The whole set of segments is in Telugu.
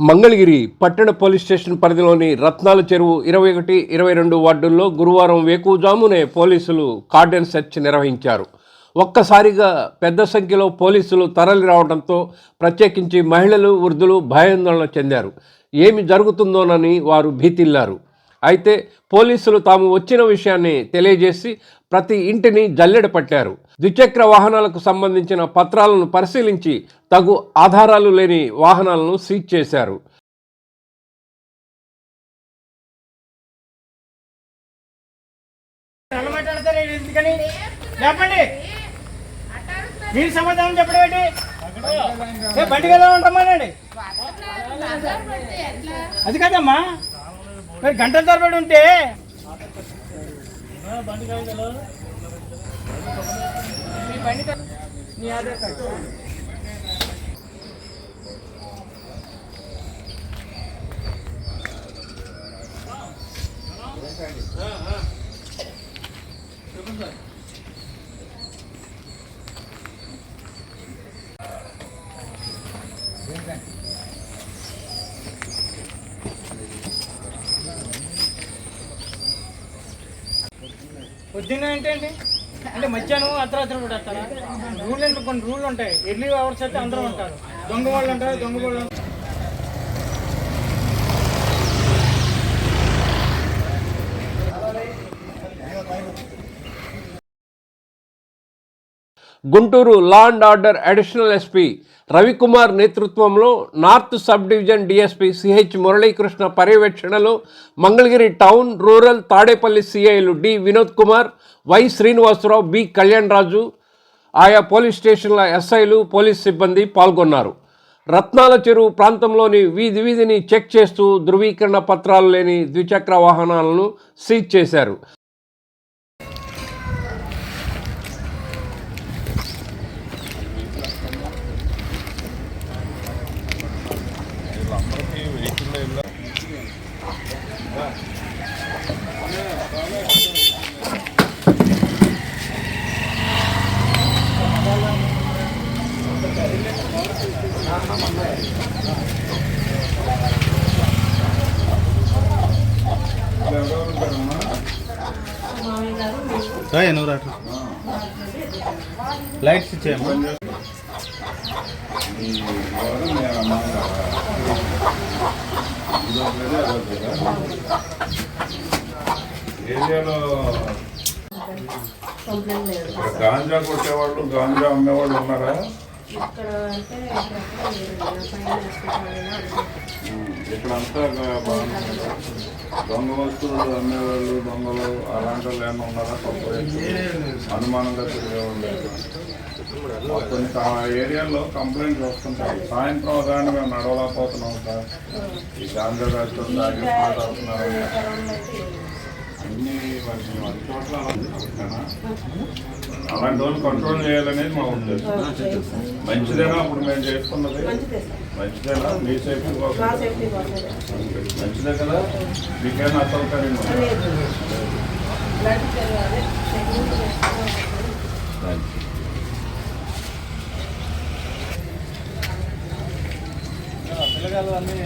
మంగళగిరి పట్టణ పోలీస్ స్టేషన్ పరిధిలోని రత్నాల చెరువు ఇరవై ఒకటి ఇరవై రెండు వార్డుల్లో గురువారం వేకువజామునే పోలీసులు కార్డెన్ సెర్చ్ నిర్వహించారు. ఒక్కసారిగా పెద్ద సంఖ్యలో పోలీసులు తరలి రావడంతో ప్రత్యేకించి మహిళలు వృద్ధులు భయాందోళన చెందారు. ఏమి జరుగుతుందోనని వారు భీతిల్లారు. అయితే పోలీసులు తాము వచ్చిన విషయాన్ని తెలియజేసి ప్రతి ఇంటిని జల్లెడ పట్టారు. ద్విచక్ర వాహనాలకు సంబంధించిన పత్రాలను పరిశీలించి తగు ఆధారాలు లేని వాహనాలను సీజ్ చేశారు. చెప్పండి మీరు సమాధానం చెప్పడం ఏంటి? ఎలా ఉంటామానండి అది కదమ్మా. మరి గంటల తరబడి ఉంటే మీ బండి మీ ఆధార్ కార్డు. పొద్దున్న ఏంటండి అంటే మధ్యాహ్నం అర్ధరాత్రి కూడా వస్తారా? రూల్ అంటే కొన్ని రూల్ ఉంటాయి. ఎర్లీ అవర్స్ అయితే అందరూ ఉంటారు. దొంగ వాళ్ళు ఉంటారు దొంగ వాళ్ళు Guntur law and order additional SP Ravikumar నేతృత్వంలో north sub division DSP CH Muralikrishna పర్యవేక్షణలో Mangalagiri town rural Tadepalli సిఐలు D Vinod Kumar Y Srinivasarao B Kalyan Raju ఆయా పోలీస్ స్టేషన్ల ఎస్ఐలు పోలీస్ సిబ్బంది పాల్గొన్నారు. రత్నాల చెరువు ప్రాంతంలోని వీధి వీధిని చెక్ చేస్తూ ధృవీకరణ పత్రాలు లేని ద్విచక్ర వాహనాలను సీజ్ చేశారు నువ్వు రాటు లైట్స్ ఇచ్చేయమ్మా. ఏరియాలో గాంజా కొట్టేవాళ్ళు గాంజా అమ్మేవాళ్ళు ఉన్నారా? ఇక్కడ అంటే ఇక్కడంతా? దొంగ వస్తువులు అమ్మేవాళ్ళు దొంగలు అలాంటి వాళ్ళు ఏమైనా ఉన్నారా? కొత్త అనుమానంగా తిరిగేవాళ్ళు కొన్ని ఏరియాల్లో కంప్లైంట్స్ వస్తుంటాయి. సాయంత్రం ఉదయాన్నే మేము నడవలేకపోతున్నాం సార్. ఈ గాంజా రాష్ట్రం తాగి అన్ని అన్ని చోట్ల? అలాంటి వాళ్ళు కంట్రోల్ చేయాలనేది మా ఉద్దేశం. మంచిదేనా? అప్పుడు మేము చేసుకున్నది మంచిదేనా? మీ సేఫ్టీ కోసం. మంచిదే కదా? మీకేమైనా అసౌకర్యం ఉందా? పిల్లగాళ్ళు అన్నీ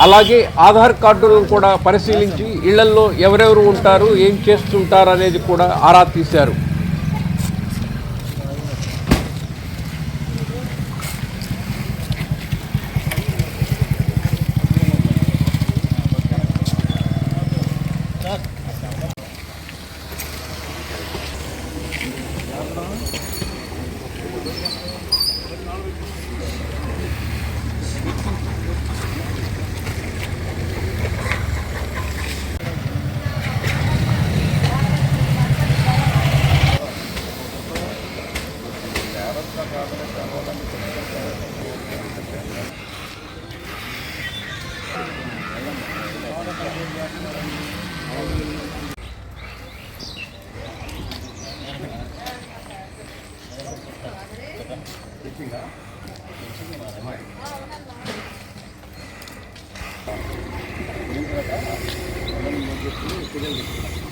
అలాగే ఆధార్ కార్డులను కూడా పరిశీలించి ఇళ్ళల్లో ఎవరెవరు ఉంటారు ఏం చేస్తుంటారు అనేది కూడా ఆరా తీశారు. 음, 그냥 됐습니다.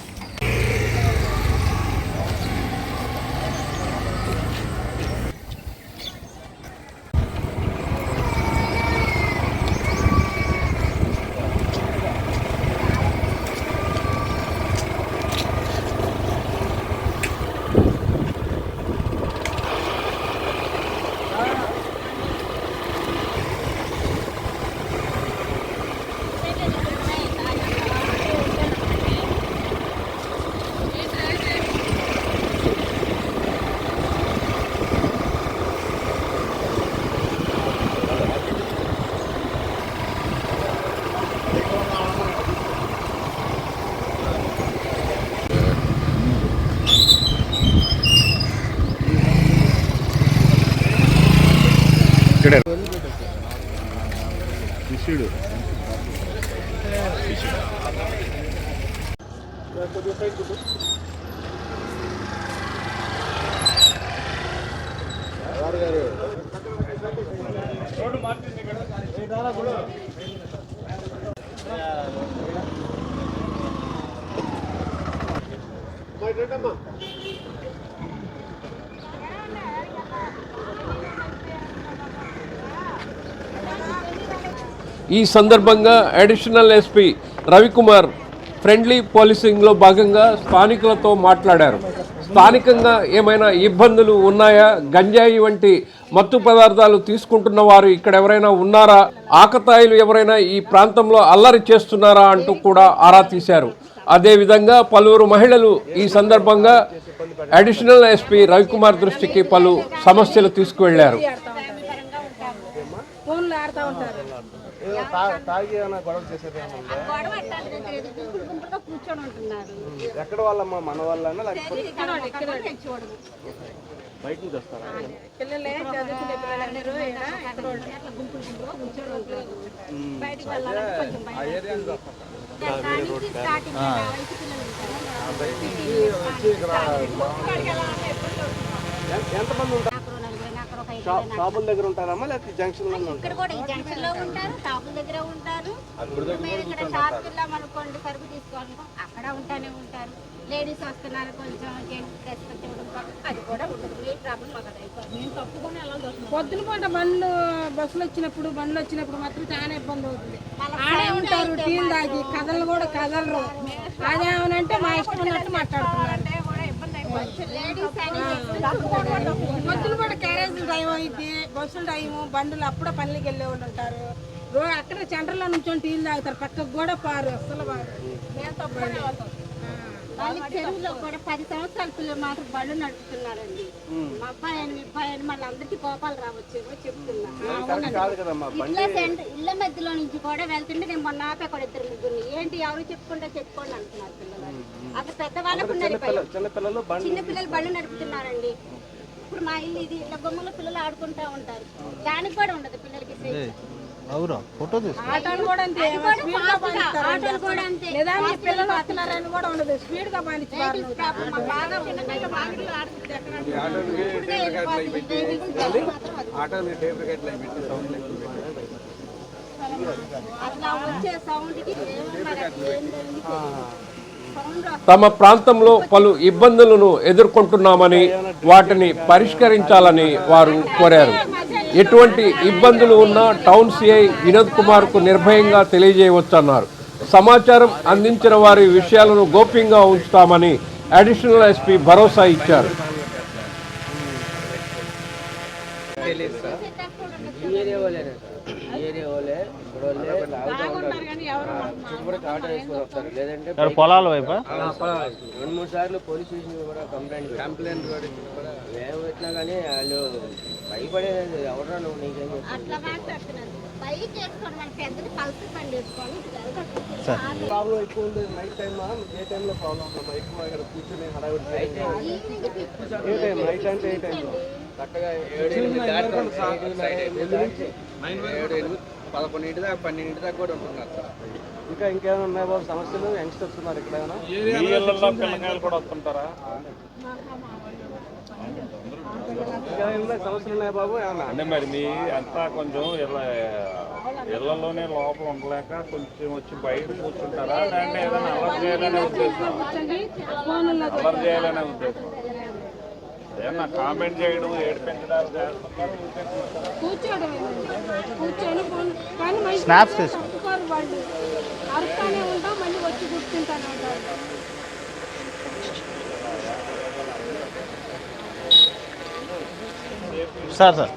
ఈ సందర్భంగా అడిషనల్ ఎస్పీ రవికుమార్ ఫ్రెండ్లీ పోలీసింగ్లో భాగంగా స్థానికులతో మాట్లాడారు. స్థానికంగా ఏమైనా ఇబ్బందులు ఉన్నాయా? గంజాయి వంటి మత్తు పదార్థాలు తీసుకుంటున్న వారు ఇక్కడ ఎవరైనా ఉన్నారా? ఆకతాయిలు ఎవరైనా ఈ ప్రాంతంలో అల్లరి చేస్తున్నారా అంటూ కూడా ఆరా తీశారు. అదేవిధంగా పలువురు మహిళలు ఈ సందర్భంగా అడిషనల్ ఎస్పీ రవికుమార్ దృష్టికి పలు సమస్యలు తీసుకువెళ్ళారు. ఫోన్లు ఆడుతూ ఉంటారు. తాగి ఏమైనా గొడవ చేసేది ఏమైనా ఉందా? గొడవ అట్లాంటిది లేదు. గుంపులు గుంపులుగా కూర్చొని ఉంటున్నారు ఎక్కడ వాళ్ళమ్మా మన వాళ్ళన్నా లేకపోతే బయట నుంచి వస్తారా పిల్లలే చదువుకునే పిల్లలందరూ ఈడ ఇక్కడ వాళ్ళు అట్లా గుంపులు గుంపులుగా కూర్చొని ఉంటారు బయటికి వెళ్ళాలంటే కొంచెం భయం. ఆ ఏరియా నుంచి వస్తారా? దానికి స్టార్టింగ్ ఆ వయసు పిల్లలు ఉంటారు. ఒక్కడికి వెళ్ళాలంటే ఇబ్బంది అవుతుంది. ఎంత- ఎంతమంది ఉంటారు అక్కడ నలుగురు, అక్కడ ఒక ఐదు షాప్- షాపుల దగ్గర ఉంటారమ్మా లేకపోతే జంక్షన్లో ఇక్కడ కూడా ఈ జంక్షన్లో ఉంటారు షాపుల దగ్గర ఉంటారు. ఇప్పుడు మేము ఇక్కడ షాప్ వెళ్ళాం అనుకోండి సరుకు తీసుకోవాలనుకో అక్కడ ఉంటానే ఉంటారు. లేడీస్ వస్తున్నారు కొంచెం జెంట్స్ రెస్పెక్ట్ ఇవ్వడం పాపం అది కూడా ఉండదు. ఏ ప్రాబ్లం మాకు మేము తప్పుకొని వెళ్ళాల్సి పొద్దున పూట బండ్లు బస్సులు వచ్చినప్పుడు బండ్లు వచ్చినప్పుడు మాత్రం చాలా ఇబ్బంది అవుతుంది. ఆడే ఉంటారు టీలు తాగి కథలు కూడా కదలరు అదేమనంటే మా ఇష్టం ఉన్నట్టు మాట్లాడుతున్నారు. బస్సులు కూడా ఇబ్బంది టైం అయింది బస్సులు టైము బండ్లు అప్పుడే పనులకి వెళ్ళే ఉంటారు. అక్కడ సెంటర్లో నుంచి టీలు తాగుతారు పక్కకు కూడా పారు అసలు పారు. మేము తప్పని వాళ్ళ చెరువులో కూడా పది సంవత్సరాల పిల్లలు మాత్రం బళ్ళు నడుపుతున్నారండి. మా అబ్బాయి అని మీ అబ్బాయి అని మళ్ళీ అందరికీ కోపాలు రావచ్చేమో చెప్తున్నా. సెంటర్ ఇళ్ళ మధ్యలో నుంచి కూడా వెళ్తుంటే నేను మొన్న ఆపే కూడా ఇద్దరు ముగ్గురిని. ఏంటి ఎవరు చెప్పుకుంటే చెప్పుకోండి అంటున్నారు పిల్లలు. అక్కడ పెద్దవాళ్ళకు చిన్న పిల్లలు బళ్ళు నడుపుతున్నారండి. ఇప్పుడు మా ఇల్లు ఇది ఇళ్ళ బొమ్మలో పిల్లలు ఆడుకుంటా ఉంటారు. దానికి కూడా ఉండదు పిల్లలకి స్వేచ్ఛ. ఆటోలు కూడా అంతే అది కూడా స్పీడ్గా fast గా, ఆటోలు కూడా అంతే లేదా మీ పిల్లలు వస్తున్నారని కూడా ఉండదు. స్పీడ్గా పాలించారు వెహికల్స్ ప్రాబ్లం మాకు బాగా చిన్నపిల్లలు వాకిట్లో ఆడుకుంటే ఎక్కడ ఇప్పుడుగా వెళ్ళిపోతుంది. వెహికల్స్ ప్రాబ్లం మాత్రం అది. ఆటోలు టేప్ రికార్డులు అవి పెట్టి సౌండ్ అట్లా వచ్చే సౌండ్కి మరి అది ఏం జరిగింది తెలియదు. సౌండ్ తమ ప్రాంతంలో పలు ఇబ్బందులను ఎదుర్కొంటున్నామని వాటిని పరిష్కరించాలని వారు కోరారు. ఎటువంటి ఇబ్బందులు ఉన్నా టౌన్ సిఐ వినోద్ కుమార్కు నిర్భయంగా తెలియజేయవచ్చన్నారు. సమాచారం అందించిన వారి విషయాలను గోప్యంగా ఉంచుతామని అడిషనల్ ఎస్పీ భరోసా ఇచ్చారు. పొలాల వైపు? రెండు మూడు సార్లు పోలీస్ స్టేషన్ కూడా కంప్లైంట్ కంప్లైంట్ మేము పెట్టినా కానీ వాళ్ళు భయపడేది ఎవరా నువ్వు? నీకేం? అట్లా బైక్ వేసుకొని మన. ప్రాబ్లం ఎక్కువ ఉంది నైట్ టైమ్ ఏ టైంలో ప్రాబ్లం ఉందమ్మా ఎక్కువ ఇక్కడ కూర్చొని హడావిడి ఏ టైం నైట్ అంటే ఏ ఎనిమిది దాటి ఏడు ఎనిమిది పదకొండింటి దాకా పన్నెండింటి దాకా కూడా ఉంటున్నారు సార్. ఇంకా ఇంకేమైనా ఉన్నాయి బాబు? సమస్యలు? యంగ్స్టర్స్ ఉన్నారు ఇక్కడ పిల్లకాయలు కూడా వస్తుంటారా? సమస్యలు ఉన్నాయి బాబు? ఏమన్నా? అంటే మరి మీ అంతా కొంచెం ఇళ్ళ ఇళ్ళలోనే లోపల ఉండలేక కొంచెం వచ్చి బయట కూర్చుంటారా? లేదంటే ఏదైనా అల్లరి చేయాలనే ఉద్దేశం? అల్లరి చేయాలనే ఉద్దేశం? ఏమన్నా కామెంట్ చేయడం కూర్చొని కానీ స్నాప్స్ వాళ్ళు. అరుస్తానే ఉంటాం మళ్ళీ వచ్చి కూర్చుంటానే సార్ సార్.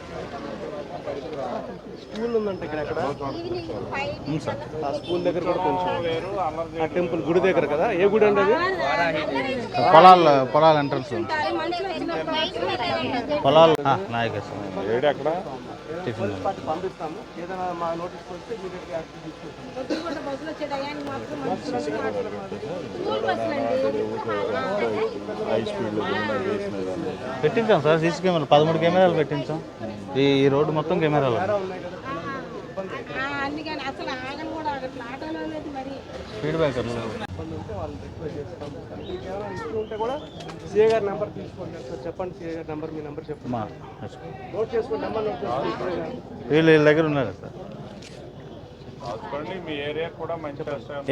ఉందంటే ఇక్కడ ఎక్కడ? ఆ స్కూల్ దగ్గర కూడా కొంచెం ఆ టెంపుల్ గుడి దగ్గర కదా? ఏ గుడి అండి అది? పొలాల పొలాల ఎంట్రన్స్ పొలాలు నాయకేశ్వరం ఏడు అక్కడ టిఫిన్ పంపిస్తాము. ఏదైనా మా నోటీస్కి వస్తే పెట్టించాం సార్ సీసీ కెమెరాలు. పదమూడు కెమెరాలు పెట్టించాం. ఈ ఈ రోడ్డు మొత్తం కెమెరాలు. ఆ, అందుకని అసలు ఆగను కూడా ఆటోలో లేదు మరి. ఉంటే వాళ్ళని రిక్వెస్ట్ చేస్తాం మీకు ఏమైనా ఇష్యూ ఉంటే కూడా సిఏ గారి నెంబర్ తీసుకోండి సార్? చెప్పండి సిఏ గారి నెంబర్ మీ నెంబర్ నోట్ చేసుకోండి నెంబర్ నోట్ చేసుకోండి. వీళ్ళు వీళ్ళ దగ్గర ఉన్నారు సార్ మీ ఏరియా కూడా మంచి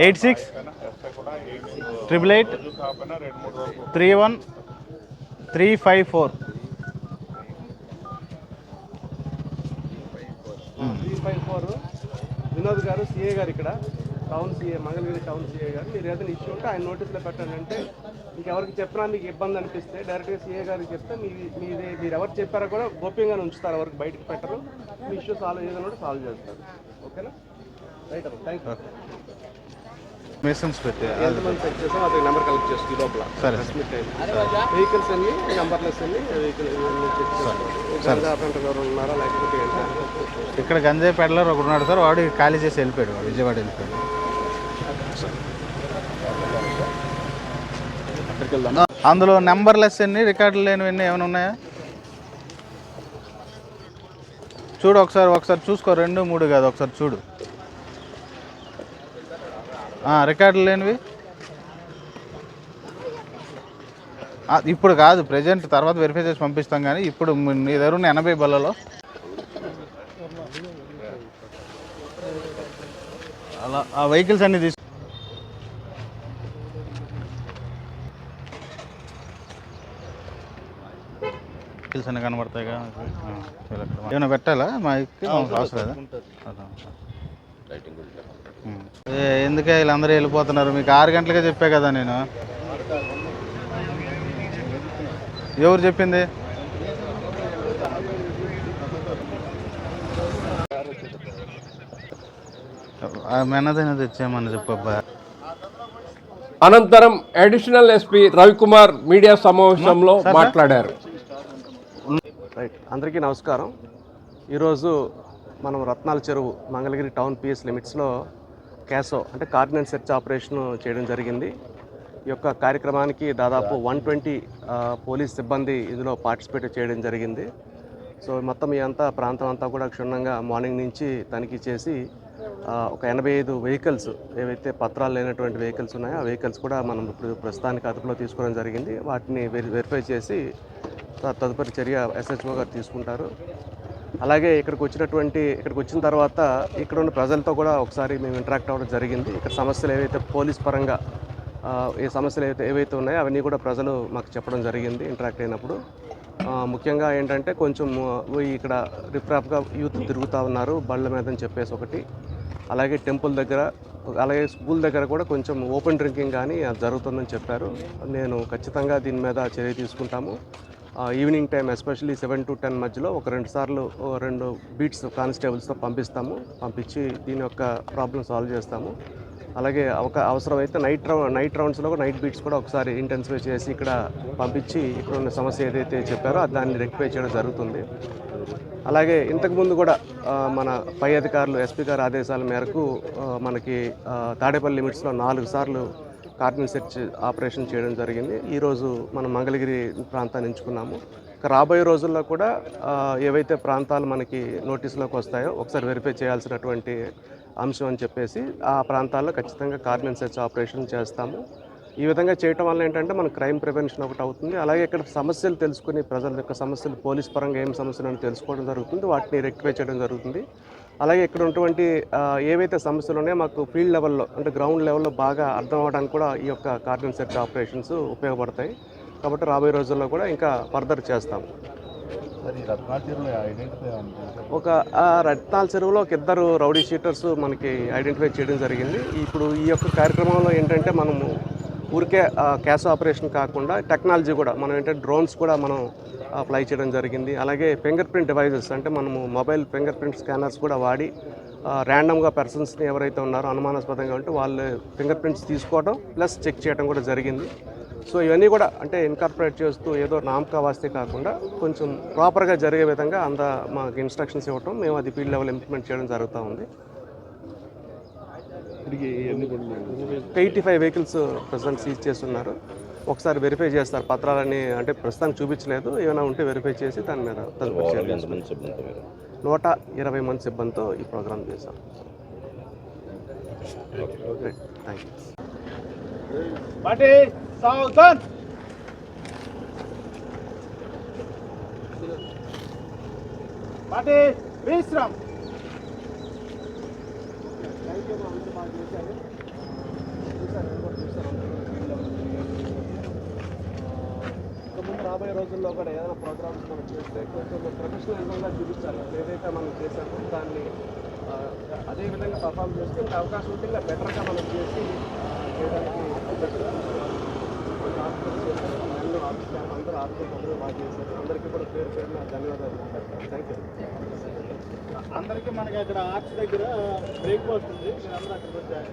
eight six triple eight three one three five four three five four Vinod గారు సిఏ గారు ఇక్కడ town CA Mangalagiri town CA గారు. మీరు ఏదైనా ఇష్యూ ఉంటే ఆయన నోటీస్లో పెట్టండి అంటే మీకు చెప్పినా మీకు ఇబ్బంది అనిపిస్తే డైరెక్ట్గా సిఏ గారికి చెప్తే మీ మీది మీరు ఎవరు చెప్పారో కూడా గోప్యంగానే ఉంచుతారు ఎవరికి బయటకు పెట్టరు. మీ ఇష్యూ సాల్వ్ ఏదైనా కూడా సాల్వ్ చేస్తారు. ఓకేనా? రైట్ అమ్మ థ్యాంక్ యూ మెషన్స్ పెట్టి ఎంతమంది చెక్ చేసాం అది నెంబర్ కలెక్ట్ చేస్తుంది లోపల. సరే. వెహికల్స్ అన్ని నెంబర్లెస్ అన్ని వెహికల్ చెక్ చేస్తాం అప్రెంటర్ ఎవరు ఉన్నారా లేకపోతే ఇక్కడ గంజాయి పెడలర్ ఒకడు ఉన్నాడు సార్ వాడు ఖాళీ చేసి వెళ్ళిపోయాడు వాడు విజయవాడ వెళ్ళిపోయాడు. అందులో నెంబర్లెస్ ఎన్ని రికార్డులు లేనివన్నీ ఏమైనా ఉన్నాయా? చూడు ఒకసారి ఒకసారి చూసుకో రెండు మూడు కాదు ఒకసారి చూడు. రికార్డులు లేనివి? ఇప్పుడు కాదు ప్రజెంట్ తర్వాత వెరిఫై చేసి పంపిస్తాం కానీ ఇప్పుడు మీ దగ్గర ఉన్న ఎనభై బల్లలో. అలా ఆ వెహికల్స్ అన్ని తీసు వెహికల్స్ అన్ని కనబడతాయిగా. ఏమైనా పెట్టాలా? మా అవసరం లేదా? ఏ, ఎందుకే వీళ్ళందరూ వెళ్ళిపోతున్నారు? మీకు ఆరు గంటలకే చెప్పా కదా నేను. ఎవరు చెప్పింది? ఆ మెన్నదైనా తెచ్చామని చెప్పబ్బా. అనంతరం అడిషనల్ ఎస్పీ రవికుమార్ మీడియా సమావేశంలో మాట్లాడారు. రైట్ అందరికీ నమస్కారం. ఈరోజు మనం రత్నాల చెరువు మంగళగిరి టౌన్ పిఎస్ లిమిట్స్లో క్యాసో అంటే కార్డినెన్స్ సెర్చ్ ఆపరేషన్ చేయడం జరిగింది. ఈ యొక్క కార్యక్రమానికి దాదాపు వన్ ట్వంటీ పోలీస్ సిబ్బంది ఇందులో పార్టిసిపేట్ చేయడం జరిగింది. సో మొత్తం ఈ అంతా ప్రాంతం అంతా కూడా క్షుణ్ణంగా మార్నింగ్ నుంచి తనిఖీ చేసి ఒక ఎనభై ఐదు వెహికల్స్ ఏవైతే పత్రాలు లేనటువంటి వెహికల్స్ ఉన్నాయో ఆ వెహికల్స్ కూడా మనం ఇప్పుడు ప్రస్తుతానికి అదుపులో తీసుకోవడం జరిగింది. వాటిని వెరి వెరిఫై చేసి తదుపరి చర్య ఎస్హెచ్ఓ గారు తీసుకుంటారు. అలాగే ఇక్కడికి వచ్చినటువంటి ఇక్కడికి వచ్చిన తర్వాత ఇక్కడ ఉన్న ప్రజలతో కూడా ఒకసారి మేము ఇంటరాక్ట్ అవ్వడం జరిగింది. ఇక్కడ సమస్యలు ఏవైతే పోలీస్ పరంగా ఏ సమస్యలు ఏవైతే ఏవైతే ఉన్నాయో అవన్నీ కూడా ప్రజలు మాకు చెప్పడం జరిగింది ఇంటరాక్ట్ అయినప్పుడు. ముఖ్యంగా ఏంటంటే కొంచెం ఇక్కడ రిఫ్రాఫ్గా యూత్ తిరుగుతూ ఉన్నారు బళ్ళ మీద అని చెప్పేసి ఒకటి. అలాగే టెంపుల్ దగ్గర అలాగే స్కూల్ దగ్గర కూడా కొంచెం ఓపెన్ డ్రింకింగ్ కానీ అది జరుగుతుందని చెప్పారు. నేను ఖచ్చితంగా దీని మీద చర్య తీసుకుంటాము. Evening time especially seven to ten మధ్యలో ఒక రెండు సార్లు రెండు బీట్స్ కానిస్టేబుల్స్తో పంపిస్తాము. పంపించి దీని యొక్క ప్రాబ్లం సాల్వ్ చేస్తాము. అలాగే ఒక అవసరమైతే నైట్ రౌ నైట్ రౌండ్స్లో కూడా నైట్ బీట్స్ కూడా ఒకసారి ఇంటెన్సిఫై చేసి ఇక్కడ పంపించి ఇక్కడ ఉన్న సమస్య ఏదైతే చెప్పారో దాన్ని రెక్టిఫై చేయడం జరుగుతుంది. అలాగే ఇంతకుముందు కూడా మన పై అధికారులు ఎస్పీ గారి ఆదేశాల మేరకు మనకి తాడేపల్లి లిమిట్స్లో నాలుగు సార్లు కార్డినల్ సెర్చ్ ఆపరేషన్ చేయడం జరిగింది. ఈరోజు మనం మంగళగిరి ప్రాంతాన్ని ఎంచుకున్నాము. రాబోయే రోజుల్లో కూడా ఏవైతే ప్రాంతాలు మనకి నోటీసులోకి వస్తాయో ఒకసారి వెరిఫై చేయాల్సినటువంటి అంశం అని చెప్పేసి ఆ ప్రాంతాల్లో ఖచ్చితంగా కార్డినెన్స్ సెర్చ్ ఆపరేషన్ చేస్తాము. ఈ విధంగా చేయటం వల్ల ఏంటంటే మన క్రైమ్ ప్రివెన్షన్ ఒకటి అవుతుంది. అలాగే ఇక్కడ సమస్యలు తెలుసుకుని ప్రజల యొక్క సమస్యలు పోలీస్ పరంగా ఏం సమస్యలు అని తెలుసుకోవడం జరుగుతుంది. వాటిని రెక్టిఫై చేయడం జరుగుతుంది. అలాగే ఇక్కడ ఉన్నటువంటి ఏవైతే సమస్యలు ఉన్నాయో మాకు ఫీల్డ్ లెవెల్లో అంటే గ్రౌండ్ లెవెల్లో బాగా అర్థం అవ్వడానికి కూడా ఈ యొక్క కార్డినెన్స్ సెర్చ్ ఆపరేషన్స్ ఉపయోగపడతాయి. కాబట్టి రాబోయే రోజుల్లో కూడా ఇంకా ఫర్దర్ చేస్తాం ఒక రత్నాల చెరువులో ఒక ఇద్దరు రౌడీ షీటర్స్ మనకి ఐడెంటిఫై చేయడం జరిగింది. ఇప్పుడు ఈ యొక్క కార్యక్రమంలో ఏంటంటే మనము ఊరికే క్యాష్ ఆపరేషన్ కాకుండా టెక్నాలజీ కూడా మనం ఏంటంటే డ్రోన్స్ కూడా మనం అప్లై చేయడం జరిగింది. అలాగే ఫింగర్ ప్రింట్ డివైజెస్ అంటే మనము మొబైల్ ఫింగర్ ప్రింట్ స్కానర్స్ కూడా వాడి ర్యాండమ్గా పర్సన్స్ని ఎవరైతే ఉన్నారో అనుమానాస్పదంగా ఉంటే వాళ్ళు ఫింగర్ ప్రింట్స్ తీసుకోవడం ప్లస్ చెక్ చేయడం కూడా జరిగింది. సో ఇవన్నీ కూడా అంటే ఇన్కార్పొరేట్ చేస్తూ ఏదో నామకా వాస్తే కాకుండా కొంచెం ప్రాపర్గా జరిగే విధంగా అంత మాకు ఇన్స్ట్రక్షన్స్ ఇవ్వటం మేము అది ఫీల్డ్ లెవెల్ ఇంప్లిమెంట్ చేయడం జరుగుతూ ఉంది. ఎయిటీ ఫైవ్ వెహికల్స్ ప్రస్తుతం సీజ్ చేస్తున్నారు. ఒకసారి వెరిఫై చేస్తారు పత్రాలని అంటే ప్రస్తుతానికి చూపించలేదు. ఏమైనా ఉంటే వెరిఫై చేసి దాని మీద. నూట ఇరవై మంది సిబ్బందితో ఈ ప్రోగ్రామ్ చేశాం. థ్యాంక్ యూ రాబోయే రోజుల్లో కూడా ఏదైనా ప్రోగ్రామ్స్ మనం చేస్తే కొంచెం ప్రొఫెషనల్గా చూపించాలి. ఏదైతే మనం చేసామో దాన్ని అదే విధంగా పర్ఫామ్ చేస్తే ఇంకా అవకాశం ఉంటే ఇంకా బెటర్గా మనం చేసి చేయడానికి అవకాశం అందరూ అందరూ బాగా చేశారు. అందరికీ కూడా పేరు పేరున ధన్యవాదాలు థ్యాంక్ యూ అందరికీ మనకి అక్కడ ఆర్చ్ దగ్గర బ్రేక్ఫాస్ట్ ఉంది. మీరు అందరూ అక్కడికి వచ్చారు